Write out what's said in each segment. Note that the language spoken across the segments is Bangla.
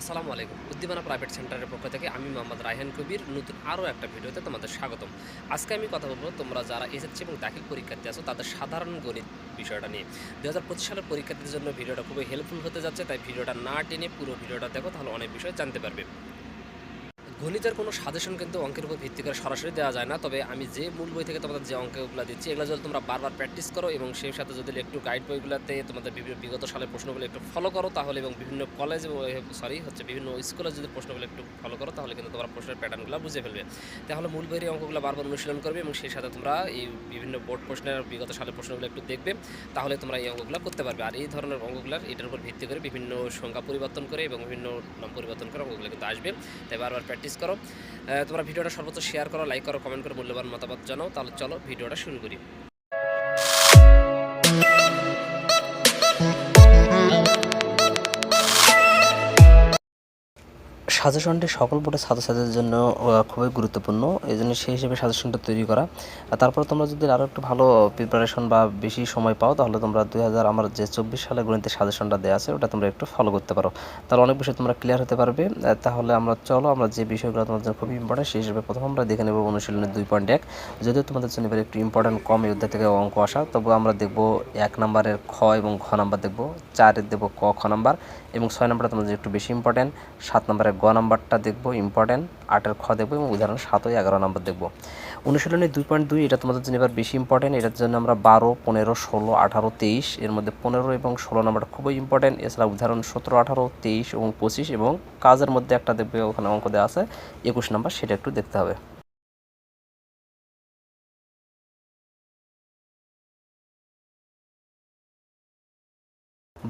আসসালামু আলাইকুম। উদ্দীপনা প্রাইভেট সেন্টারের পক্ষ থেকে আমি মোহাম্মদ রায়হান কবির। নতুন আরও একটা ভিডিওতে তোমাদের স্বাগতম। আজকে আমি কথা বলব, তোমরা যারা এসএসসি এবং দাখিল পরীক্ষার্থী আছো, তাদের সাধারণ গণিত বিষয়টা নিয়ে। দু হাজার পঁচিশ সালের পরীক্ষার্থীদের জন্য ভিডিওটা খুবই হেল্পফুল হতে যাচ্ছে, তাই ভিডিওটা না টেনে পুরো ভিডিওটা দেখো, তাহলে অনেক বিষয় জানতে পারবে। গণিতের কোনো সাজেশন কিন্তু অঙ্কের উপর ভিত্তি করে সরাসরি দেওয়া যায় না। তবে আমি যে মূল বই থেকে তোমাদের যে অঙ্কগুলো দিচ্ছি, এগুলো যদি তোমরা বারবার প্র্যাকটিস করো এবং সেই সাথে যদি একটু গাইড বইগুলোতে তোমাদের বিভিন্ন বিগত সালের প্রশ্নগুলো একটু ফলো করো, তাহলে এবং বিভিন্ন কলেজ সরি হচ্ছে বিভিন্ন স্কুলে যদি প্রশ্নগুলো একটু ফলো করো, তাহলে কিন্তু তোমরা প্রশ্নের প্যাটার্নগুলো বুঝে ফেলবে। তাহলে মূল বইয়ের অঙ্কগুলো বারবার অনুশীলন করবে এবং সেই সাথে তোমরা এই বিভিন্ন বোর্ড প্রশ্নের বিগত সালের প্রশ্নগুলো একটু দেখবে, তাহলে তোমরা এই অঙ্কগুলো করতে পারবে। আর এই ধরনের অঙ্কগুলোর এটার উপর ভিত্তি করে বিভিন্ন সংখ্যা পরিবর্তন করে এবং বিভিন্ন নাম পরিবর্তন করে অঙ্কগুলো কিন্তু আসবে। তাই বারবার প্র্যাকটিস করো। আহ, তোমরা ভিডিওটা সর্বোচ্চ শেয়ার করো লাইক করো কমেন্ট করে মূল্যবান মতামত জানাও। তাহলে চলো ভিডিওটা শুরু করি। সাজেশনটি সকল বোর্ডের ছাত্রছাত্রীদের জন্য খুবই গুরুত্বপূর্ণ। এই জন্য সেই হিসেবে সাজেশনটা তৈরি করা। তারপর তোমরা যদি আরও একটু ভালো প্রিপারেশন বা বেশি সময় পাও, তাহলে তোমরা দুই হাজার আমার যে চব্বিশ সালে গণিতের সাজেশনটা দেওয়া আছে, ওটা তোমরা একটু ফলো করতে পারো। তাহলে অনেক বিষয় তোমরা ক্লিয়ার হতে পারবে। তাহলে আমরা চলো, আমরা যে বিষয়গুলো তোমাদের জন্য খুবই ইম্পর্টেন্ট সেই হিসেবে প্রথম আমরা দেখে নেব অনুশীলনের দুই পয়েন্ট এক। যদিও তোমাদের জন্য এবার একটু ইম্পর্টেন্ট কম, এই অধ্যায় থেকে অঙ্ক আসা, তবু আমরা দেখব এক নম্বরের খ এবং ঘ নাম্বার দেখব চারের দেবো ক, খ নাম্বার এবং ছয় নাম্বারটা তোমাদের একটু বেশি ইম্পর্টেন্ট সাত নম্বরের গ নাম্বারটা দেখব ইম্পর্টেন্ট আটের খ দেখব এবং উদাহরণ সাত ওই এগারো নম্বর দেখব। অনুশীলনী দুই পয়েন্ট দুই, এটা তোমাদের জন্য এবার বেশি ইম্পর্টেন্ট এটার জন্য আমরা বারো, পনেরো, ষোলো, আঠারো, তেইশ, এর মধ্যে পনেরো এবং ষোলো নম্বরটা খুবই ইম্পর্টেন্ট এছাড়া উদাহরণ সতেরো, আঠারো, তেইশ এবং পঁচিশ এবং কাজের মধ্যে একটা দেখবে, ওখানে অঙ্ক দেওয়া আছে, একুশ নম্বর সেটা একটু দেখতে হবে।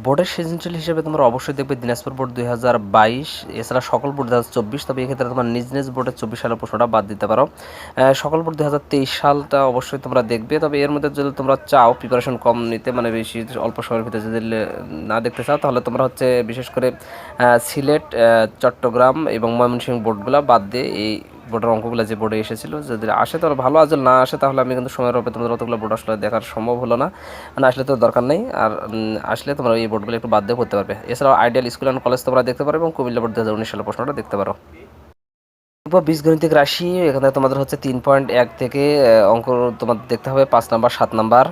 বোর্ডের সৃজনশীল হিসেবে তোমরা অবশ্যই দেখবে দিনাজপুর বোর্ড দুই হাজার বাইশ, এছাড়া সকল বোর্ড দু হাজার চব্বিশ, তবে এক্ষেত্রে তোমার নিজ নিজ বোর্ডের চব্বিশ সালের প্রশ্নটা বাদ দিতে পারো। সকল বোর্ড দুই হাজার তেইশ সালটা অবশ্যই তোমরা দেখবে, তবে এর মধ্যে যদি তোমরা চাও প্রিপারেশন কম নিতে মানে বেশি অল্প সময়ের ভিতরে যদি না দেখতে চাও, তাহলে তোমরা হচ্ছে বিশেষ করে সিলেট চট্টগ্রাম এবং ময়মনসিংহ বোর্ডগুলো বাদ দিয়ে এই বোর্ডের অঙ্কগুলো যে বোর্ডে এসেছিল, যদি আসে তাহলে ভালো যদি না আসে তাহলে আমি কিন্তু সময়ের অপে তোমাদের অতগুলো বোর্ড আসলে দেখার সম্ভব হলো না। মানে আসলে তো দরকার নেই, আর আসলে তোমরা এই বোর্ডগুলো একটু বাদ দিয়ে করতে পারবে। এছাড়াও আইডিয়াল স্কুল অ্যান্ড কলেজ তোমরা দেখতে পারো এবং কুমিল্লা বোর্ড দু হাজার উনিশ সালের প্রশ্নটা দেখতে পারো। এরপর বীজগণিতিক রাশি, এখানে তোমাদের হচ্ছে তিন পয়েন্ট এক থেকে অঙ্ক তোমাদের দেখতে হবে, পাঁচ নাম্বার, সাত নাম্বার।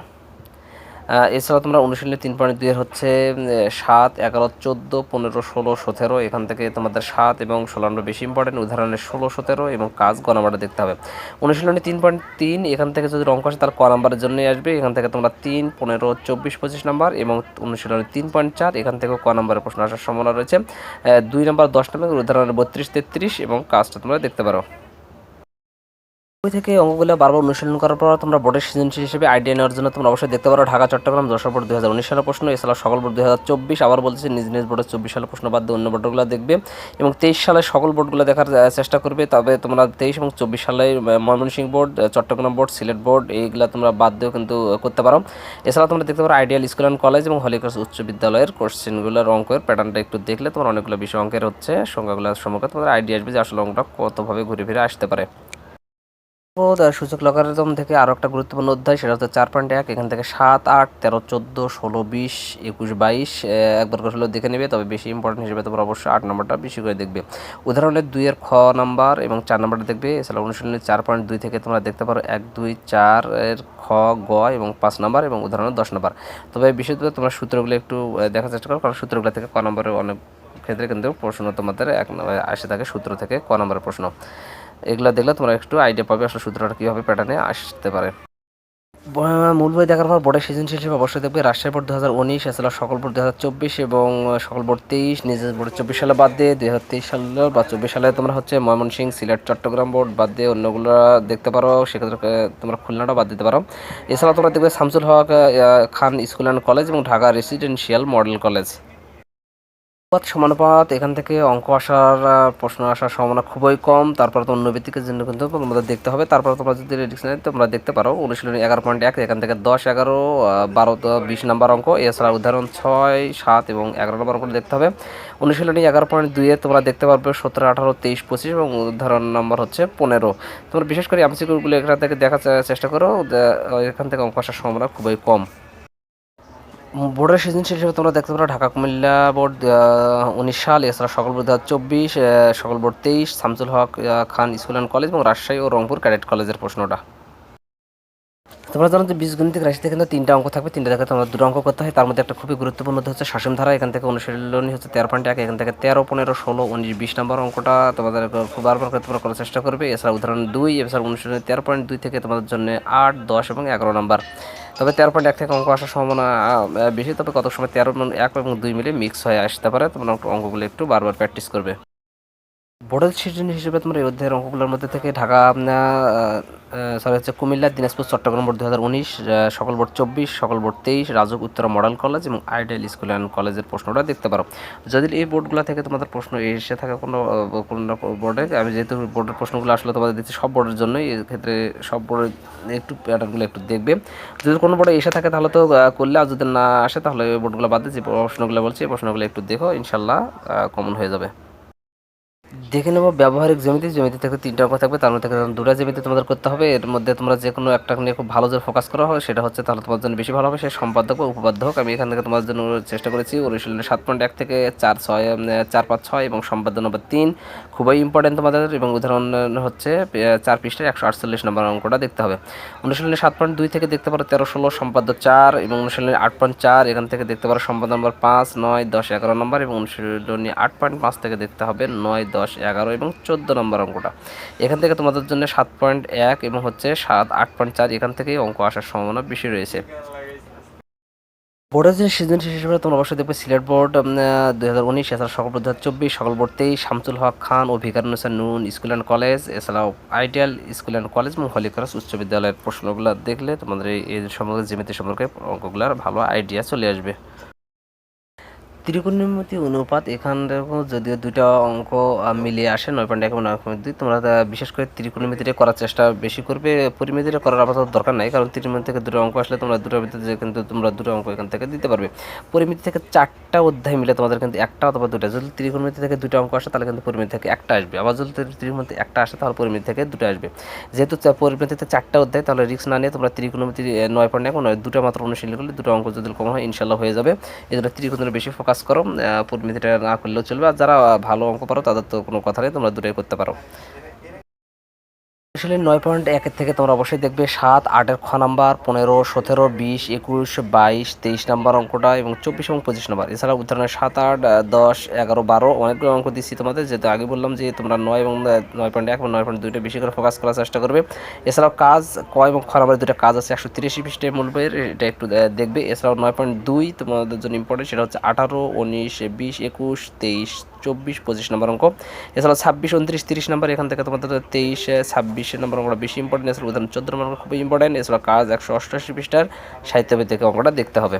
আহ, এছাড়াও তোমরা অনুশীলনী তিন পয়েন্ট দুইয়ের হচ্ছে সাত এগারো চোদ্দ পনেরো ষোলো সতেরো এখান থেকে তোমাদের সাত এবং ষোলো নম্বর বেশি ইম্পর্টেন্ট উদাহরণের ষোলো সতেরো এবং কাজ ক নাম্বারটা দেখতে হবে। অনুশীলনী তিন পয়েন্ট তিন এখান থেকে যদি অঙ্ক আসে তার ক নাম্বারের জন্যই আসবে এখান থেকে তোমরা তিন পনেরো চব্বিশ পঁচিশ নাম্বার এবং অনুশীলনী তিন পয়েন্ট চার এখান থেকে ক নাম্বারের প্রশ্ন আসার সম্ভাবনা রয়েছে। দুই নাম্বার দশ নাম্বার উদাহরণের বত্রিশ তেত্রিশ এবং কাজটা তোমরা দেখতে পারো। বই থেকে অঙ্কগুলো বারবার অনুশীলন করার পর তোমরা বোর্ডের সৃজনশীল হিসেবে আইডিয়া নেওয়ার জন্য তোমরা অবশ্যই দেখতে পারো ঢাকা, চট্টগ্রাম, যশোর বোর্ড দু হাজার উনিশ সালের প্রশ্ন, এছাড়া সকল বোর্ড দু হাজার চব্বিশ, আবার বলতেছি নিজ নিজ বোর্ডের চব্বিশ সালের প্রশ্ন বাদ দিয়ে অন্য বোর্ডগুলো দেখবে। এবং তেইশ সালে সকল বোর্ডগুলো দেখার চেষ্টা করবে, তবে তোমরা তেইশ এবং চব্বিশ সালে Mymensingh board Chittagong board Sylhet board এইগুলো তোমরা বাদ দিয়েও কিন্তু করতে পারো। এছাড়া তোমরা দেখতে পারো আইডিয়াল স্কুল অ্যান্ড কলেজ এবং হলিক্রস উচ্চ বিদ্যালয়ের কোশ্চেনগুলোর অঙ্কের প্যাটার্নটা একটু দেখলে তোমার অনেকগুলো বিষয় অঙ্কের হচ্ছে সংখ্যাগুলোর সম্পর্কে তোমাদের আইডিয়া আসবে যে আসলে অঙ্কটা কতভাবে ঘুরে ফিরে আসতে পারে। বোধ সূচক লগারিদম থেকে আরও একটা গুরুত্বপূর্ণ অধ্যায়, সেটা হচ্ছে চার পয়েন্ট এক, এখান থেকে সাত, আট, তেরো, চোদ্দ, ষোলো, বিশ, একুশ, বাইশ একবার করে হলেও দেখে নেবে, তবে বেশি ইম্পর্টেন্ট হিসেবে তোমরা অবশ্যই আট নম্বরটা বেশি করে দেখবে। উদাহরণের দুইয়ের খ নাম্বার এবং চার নাম্বারটা দেখবে এছাড়া অনুশীলনের চার পয়েন্ট দুই থেকে তোমরা দেখতে পারো এক, দুই, চার এর খ, গ এবং পাঁচ নাম্বার এবং উদাহরণের দশ নাম্বার। তবে বিশেষত তোমরা সূত্রগুলো একটু দেখার চেষ্টা করো, কারণ সূত্রগুলো থেকে ক নম্বরের অনেক ক্ষেত্রে কিন্তু প্রশ্ন তোমাদের এক আসে থাকে সূত্র থেকে ক নম্বরের প্রশ্ন। এগুলো দেখলে তোমরা একটু আইডিয়া পাবে আসলে সূত্রটা কীভাবে প্যাটার্নে আসতে পারে। মূল বই দেখার পর বোর্ডের সৃজনশীল হিসেবে অবশ্যই দেখবে। রাজশাহী বোর্ড দু হাজার উনিশ এছাড়া সকল বোর্ড দু হাজার চব্বিশ এবং সকল বোর্ড তেইশ, নিজের বোর্ড চব্বিশ সালে বাদ দিয়ে দুই হাজার তেইশ সালে বা চব্বিশ সালে তোমরা হচ্ছে ময়মনসিংহ, সিলেট, চট্টগ্রাম বোর্ড বাদ দিয়ে অন্যগুলো দেখতে পারো। সেক্ষেত্রে তোমরা খুলনাটা বাদ দিতে পারো। এছাড়া তোমরা দেখবে Shamsul Haque Khan school and college এবং ঢাকা রেসিডেন্সিয়াল মডেল কলেজ সমানুপাত, এখান থেকে অঙ্ক আসার প্রশ্ন আসার সম্ভাবনা খুবই কম। তারপর তো অন্য ভিত্তিকের জন্য কিন্তু তোমাদের দেখতে হবে। তারপর তোমরা যদি রেডিকশনে তোমরা দেখতে পারো অনুশীলনী এগারো পয়েন্ট এক, এখান থেকে দশ, এগারো বারো বিশ নাম্বার অঙ্ক। এছাড়া উদাহরণ ছয়, সাত এবং এগারো নম্বর অঙ্ক দেখতে হবে। অনুশীলনী এগারো পয়েন্ট দুইয়ে তোমরা দেখতে পারবে সতেরো, আঠারো, তেইশ, পঁচিশ এবং উদাহরণ নম্বর হচ্ছে পনেরো। তোমরা বিশেষ করে এমসিকিউগুলো এখান থেকে দেখার চেষ্টা করো এখান থেকে অঙ্ক আসার সম্ভাবনা খুবই কম। বোর্ডের সৃজনশীল হিসেবে তোমরা দেখতে পারো ঢাকা, কুমিল্লা বোর্ড উনিশ সাল, এছাড়া সকল বোর্ড দু হাজার চব্বিশ সকল বোর্ড তেইশ, Shamsul Haq Khan school and college এবং রাজশাহী ও রংপুর ক্যাডেট কলেজের প্রশ্নটা। তোমরা জানো যে বীজগণিতিক রাশিতে কিন্তু তিনটা অঙ্ক থাকবে, তিনটা থেকে তোমার দুটো অঙ্ক করতে হয়। তার মধ্যে একটা খুবই গুরুত্বপূর্ণ হচ্ছে শাসন ধারা, এখান থেকে অনুশীলনী হচ্ছে তেরো পয়েন্ট এক, এখান থেকে তেরো, পনেরো, ষোলো, উনিশ, বিশ নম্বর অঙ্কটা তোমাদের খুব বারবার করে তোমরা করার চেষ্টা করবে। এছাড়া উদাহরণ দুই, এছাড়া অনুশীলনী তেরো পয়েন্ট দুই থেকে তোমাদের জন্য আট, দশ এবং এগারো নম্বর। তবে তেরো পয়েন্ট এক থেকে অঙ্ক আসার সম্ভাবনা বেশি, তবে কত সময় তেরো এক এবং দুই মিলে মিক্স হয়ে আসতে পারে। তোমরা অঙ্কগুলো একটু বারবার প্র্যাকটিস করবে। বোর্ডের সিজন হিসেবে তোমরা এই অধ্যায়ের অঙ্কগুলোর মধ্যে থেকে ঢাকা সরি হচ্ছে কুমিল্লা, দিনাজপুর, চট্টগ্রাম বোর্ড দু হাজার উনিশ সকল বোর্ড চব্বিশ, সকল বোর্ড তেইশ, রাজক, উত্তরা মডেল কলেজ এবং আইডিয়াল স্কুল অ্যান্ড কলেজের প্রশ্নটা দেখতে পারো। যদি এই বোর্ডগুলো থেকে তোমাদের প্রশ্ন এসে থাকে কোনো কোনো বোর্ডে, আমি যেহেতু বোর্ডের প্রশ্নগুলো আসলে তোমাদের দিচ্ছি সব বোর্ডের জন্যই ক্ষেত্রে সব বোর্ডের একটু প্যাটার্নগুলো একটু দেখবে। যদি কোনো বোর্ডে এসে থাকে তাহলে তো করলে, আর যদি না আসে তাহলে ওই বোর্ডগুলো বাদ যে প্রশ্নগুলো বলছি, এই প্রশ্নগুলো একটু দেখো, ইনশাল্লাহ কমন হয়ে যাবে। দেখে নেব, ব্যবহারিক জমিতে জ্যামিতি থেকে তিনটা অঙ্ক থাকবে, তার মধ্যে থেকে দুটো জ্যামিতি তোমাদের করতে হবে, এর মধ্যে তোমরা যে কোনো একটা নিয়ে খুব ভালো যে ফোকাস করা হয় সেটা হচ্ছে তাহলে তোমার জন্য বেশি ভালো হবে, সে সম্পাদক বা উপপাদ্য হোক, আমি এখান থেকে তোমার জন্য চেষ্টা করেছি, অনুশীলনে সাত পয়েন্ট এক থেকে চার ছয় চার পাঁচ ছয় এবং সম্পাদ্য নম্বর তিন, খুবই ইম্পর্টেন্ট তোমাদের, এবং উদাহরণ হচ্ছে চার পৃষ্ঠায় একশো আটচল্লিশ নম্বর অঙ্কটা দেখতে হবে। অনুশীলনে সাত পয়েন্ট দুই থেকে দেখতে পারো তেরো ষোলো সম্পাদ্য চার, এবং অনুশীলনে আট পয়েন্ট চার, এখান থেকে দেখতে পারো সম্পাদ্য নম্বর পাঁচ, নয়, দশ, এগারো নম্বর এবং অনুশীলনী আট পয়েন্ট পাঁচ থেকে দেখতে হবে, নয়, দশ এগারো এবং চোদ্দ নম্বর অঙ্কটা। এখান থেকে তোমাদের জন্য সাত পয়েন্ট এক এবং হচ্ছে সাত, আট পয়েন্ট চার, এখান থেকেই অঙ্ক আসার সম্ভাবনা বেশি রয়েছে। বোর্ডের যে সিজন হিসেবে তোমরা অবশ্যই দেখবে সিলেট বোর্ড দুই হাজার উনিশ, এছাড়া সকল দু হাজার চব্বিশ, সকল বোর্ড তেইশ, শামসুল হক খান ও Viqarunnisa Noon, school and college, এছাড়াও আইডিয়াল স্কুল অ্যান্ড কলেজ এবং হলিক্রাস উচ্চ বিদ্যালয়ের প্রশ্নগুলো দেখলে তোমাদের এই সম্পর্কে জ্যামিতি সম্পর্কে অঙ্কগুলোর ভালো আইডিয়া চলে আসবে। ত্রিকোণমিতি অনুপাত এখান যদিও দুটো অঙ্ক মিলিয়ে আসে, নয় পয়েন্ট এক এবং নয় পয়েন্ট দুই, তোমরা বিশেষ করে ত্রিকোণমিতিটা করার চেষ্টা বেশি করবে। পরিমিতিটা করার আপাতত দরকার নাই, কারণ ত্রিকোণমিতি থেকে দুটো অঙ্ক আসলে তোমরা দুটোর ভিতরে কিন্তু তোমরা দুটো অঙ্ক এখান থেকে দিতে পারবে। পরিমিতি থেকে চারটা অধ্যায় মিলে তোমাদের কিন্তু একটা অথবা দুটো, যদি ত্রিকোণমিতি থেকে দুটো অঙ্ক আসে তাহলে কিন্তু পরিমিতি থেকে একটা আসবে। আবার যদি ত্রিকোণমিতি একটা আসে তাহলে পরিমিতি থেকে দুটো আসবে। যেহেতু পরিমিতিতে চারটা অধ্যায়, তাহলে রিস্ক না নিয়ে তোমরা ত্রিকোণমিতি নয় পয়েন্ট এক নয়, দুটো মাত্র অনুশীলন করলে দুটো অঙ্ক যদি কম হয় ইনশাল্লাহ হয়ে যাবে। এই জন্য ত্রিকোণের বেশি ফোকাস করো আহ, পরিমিতিটা না করলেও চলবে। আর যারা ভালো অঙ্ক পারো তাদের তো কোনো কথা নেই তোমরা দূরে করতে পারো। আসলে নয় পয়েন্ট একের থেকে তোমরা অবশ্যই দেখবে সাত, আটের খ নাম্বার, পনেরো, সতেরো, বিশ, একুশ, বাইশ, তেইশ নাম্বার অঙ্কটা এবং চব্বিশ এবং পঁচিশ নাম্বার। এছাড়া উদাহরণের সাত, আট দশ, এগারো, বারো অনেকগুলো অঙ্ক দিচ্ছি তোমাদের, যেহেতু আগে বললাম যে তোমরা নয় এবং নয় পয়েন্ট এক এবং নয় পয়েন্ট দুইটা বেশি করে ফোকাস করার চেষ্টা করবে। এছাড়াও কাজ ক এবং খ নাম্বারের দুটো কাজ আছে, একশো তিরিশ পৃষ্ঠের মূল্যের এটা একটু দেখবে। এছাড়াও নয় পয়েন্ট দুই তোমাদের জন্য ইম্পর্টেন্ট সেটা হচ্ছে আঠারো, উনিশ, বিশ, একুশ, তেইশ চব্বিশ, পঁচিশ নম্বর অঙ্ক। এছাড়াও ছাব্বিশ, উনত্রিশ, তিরিশ নম্বর, এখান থেকে তোমাদের তেইশ, ছাব্বিশ নম্বর অঙ্কটা বেশি ইম্পর্টেন্ট এছাড়া উদাহরণ চোদ্দ নম্বর অঙ্ক খুবই ইম্পর্টেন্ট এছাড়া কাজ একশো অষ্টআশি পৃষ্ঠার সাহিত্যবিদ থেকে অঙ্কটা দেখতে হবে।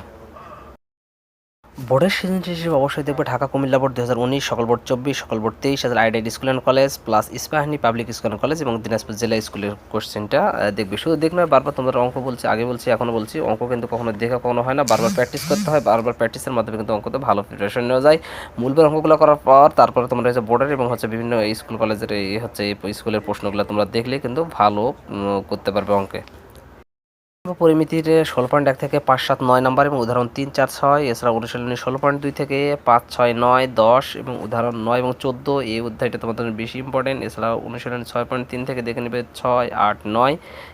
বোর্ডের সিজন হিসেবে অবশ্যই দেখবে ঢাকা, কুমিল্লা বোর্ড দু হাজার উনিশ, সকল বোর্ড চব্বিশ, সকল বোর্ড তেইশ হাজার ideal school and college, plus Ispahani public school and college এবং দিনাজপুর জেলা স্কুলের কোশ্চেনটা দেখবে। শুধু দেখ নয় বারবার তোমরা অঙ্ক বলছি, আগে বলছি, এখনও বলছি, অঙ্ক কিন্তু কখনো দেখা, কখনো হয় না, বারবার প্র্যাকটিস করতে হয়, বারবার প্র্যাকটিসের মাধ্যমে কিন্তু অঙ্কতে ভালো প্রিপারেশন নেওয়া যায়। মূলবের অঙ্কগুলো করার পর, তারপরে তোমরা হচ্ছে বোর্ডের এবং হচ্ছে বিভিন্ন স্কুল কলেজের এই হচ্ছে স্কুলের প্রশ্নগুলো তোমরা দেখলে কিন্তু ভালো করতে পারবে অঙ্কে। পরিমিতির ষোলো পয়েন্ট এক থেকে পাঁচ সাত নয় নাম্বার এবং উদাহরণ তিন চার ছয় এছাড়া অনুশীলনী ষোলো পয়েন্ট দুই থেকে পাঁচ ছয় নয় দশ এবং উদাহরণ নয় এবং চোদ্দ, এই অধ্যায়টা তোমাদের বেশি ইম্পর্টেন্ট এছাড়া অনুশীলনী ছয় পয়েন্ট তিন থেকে দেখে নেবে ছয়, আট, নয়।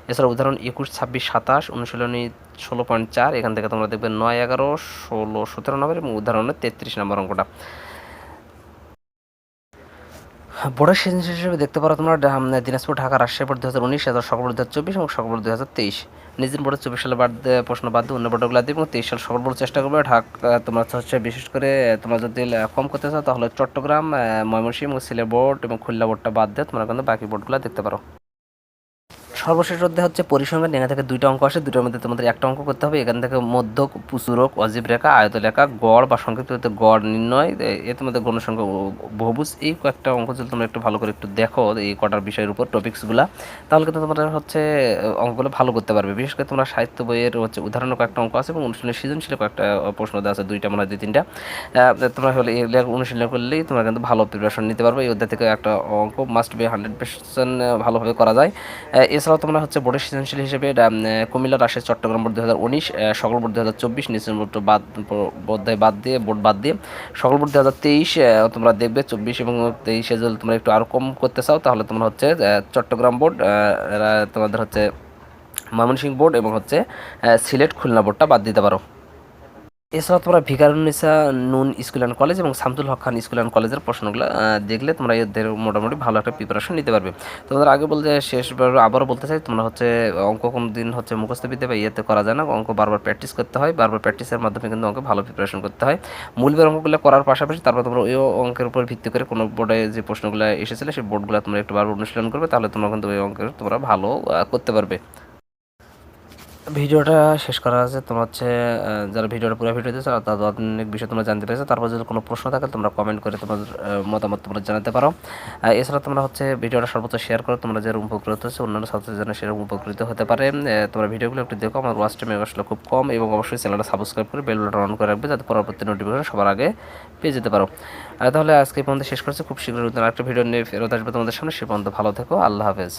এছাড়া উদাহরণ একুশ, ছাব্বিশ, সাতাশ, অনুশীলনী ষোলো পয়েন্ট চার, এখান থেকে তোমরা দেখবে নয়, এগারো, ষোলো, সতেরো নম্বর এবং উদাহরণের তেত্রিশ নম্বর অঙ্কটা। বোর্ডের সিজন হিসেবে দেখতে পারো তোমরা দিনাজপুর, ঢাকা, রাজশাহী বোর্ড দু হাজার উনিশ হাজার সকল বোর্ড দু হাজার চব্বিশ এবং সকল বোর্ড দু হাজার তেইশ। নিজের বোর্ডে চব্বিশ সালে বাদ প্রশ্ন বাদ দিয়ে অন্য বোর্ডগুলো দিয়ে এবং তেইশ সাল সকল বোর্ড চেষ্টা করবে। ঢাকা তোমরা হচ্ছে বিশেষ করে তোমরা যদি কম করতে চাও তাহলে চট্টগ্রাম ময়মনসিংহ সিলেট বোর্ড এবং খুলনা বোর্ডটা বাদ দিয়ে তোমরা কিন্তু বাকি বোর্ডগুলো দেখতে পারো। সর্বশেষ অধ্যায় হচ্ছে পরিসংখ্যান। এখান থেকে দুইটা অঙ্ক আসে দুটোর মধ্যে তোমাদের একটা অঙ্ক করতে হবে। এখান থেকে মধ্যক পুচুরক অজীব রেখা আয়ত রেখা গড় বা সংক্ষিপ্ত গড় নির্ণয়। এর তোমাদের গণসংখ্যা ও, বহুভুজ। এই কয়েকটা অঙ্ক যদি তোমরা একটু ভালো করে একটু দেখো, এই কটার বিষয়ের উপর টপিক্সগুলো তাহলে কিন্তু তোমরা হচ্ছে অঙ্কগুলো ভালো করতে পারবে। বিশেষ করে তোমরা সাহিত্য বইয়ের হচ্ছে উদাহরণের কয়েকটা অঙ্ক আছে এবং অনুশীলনের সৃজনশীল কয়েকটা প্রশ্ন দেওয়া আছে, দুইটা মনে হয় দুই, তিনটা। তোমরা হলে এগুলো অনুশীলন করলেই তোমরা কিন্তু ভালো প্রিপারেশন নিতে পারবে। এই অধ্যায় থেকে একটা অঙ্ক মাস্ট বি হান্ড্রেড পার্সেন্ট ভালোভাবে করা যায়। এছাড়াও এছাড়াও তোমরা হচ্ছে বোর্ডের সৃজনশীল হিসেবে কুমিল্লা, রাজশাহী, চট্টগ্রাম বোর্ড দু হাজার উনিশ সকল বোর্ড দু হাজার চব্বিশ, নিচের বোর্ড বাদ বোধহয় বাদ দিয়ে, বোর্ড বাদ দিয়ে, সকল বোর্ড দু হাজার তেইশ তোমরা দেখবে চব্বিশ এবং তেইশে যদি তোমরা একটু আরও কম করতে চাও, তাহলে তোমরা হচ্ছে চট্টগ্রাম বোর্ড তোমাদের হচ্ছে ময়মনসিংহ বোর্ড এবং হচ্ছে সিলেট খুলনা বোর্ডটা বাদ দিতে পারো। এছাড়াও তোমরা ভিকারুন্নিসা নুন স্কুল অ্যান্ড কলেজ এবং শামসুল হক খান স্কুল অ্যান্ড কলেজের প্রশ্নগুলো দেখলে তোমরা এদের মোটামুটি ভালো একটা প্রিপারেশন নিতে পারবে। তোমাদের আগে বলতে শেষবার আবারও বলতে চাই, তোমরা হচ্ছে অঙ্ক কোনো দিন হচ্ছে মুখস্থ বিদ্যা বা ইয়েতে করা যায় না। অঙ্ক বারবার প্র্যাকটিস করতে হয়, বারবার প্র্যাকটিসের মাধ্যমে কিন্তু অঙ্ক ভালো প্রিপারেশন করতে হয়। মূলবের অঙ্কগুলো করার পাশাপাশি তারপর তোমরা ওই অঙ্কের উপর ভিত্তি করে কোনো বোর্ডে যে প্রশ্নগুলো এসেছিল, সেই বোর্ডগুলো তোমরা একটু বারবার অনুশীলন করবে, তাহলে তোমরা কিন্তু ওই অঙ্কের তোমরা ভালো করতে পারবে। ভিডিওটা শেষ করা আছে। তোমরা হচ্ছে যারা ভিডিওটা পুরো ভিডিও দিয়েছ তাদের অনেক বিষয় তোমরা জানতে পেরেছ। তারপর যদি কোনো প্রশ্ন থাকে, তোমরা কমেন্ট করে তোমার মতামত তোমরা জানাতে পারো। এছাড়া তোমরা হচ্ছে ভিডিওটা সর্বোচ্চ শেয়ার করো। তোমরা যেরকম উপকৃত হচ্ছে অন্যান্য ছাত্রদের জন্য সেরকম উপকৃত হতে পারে। তোমরা ভিডিওগুলো একটু দেখো। আমার ওয়াচ টাইম আসলে খুব কম এবং অবশ্যই চ্যানেলটা সাবস্ক্রাইব করে বেল অন করে রাখবে যাতে পরবর্তী নোটিফিকেশন সবার আগে পেয়ে যেতে পারো। তাহলে আজকে পর্যন্ত শেষ করছি। খুব শীঘ্রই আরেকটা ভিডিও নিয়ে ফেরত আসবে তোমাদের সামনে। সে পর্যন্ত ভালো থেকো। আল্লাহ হাফেজ।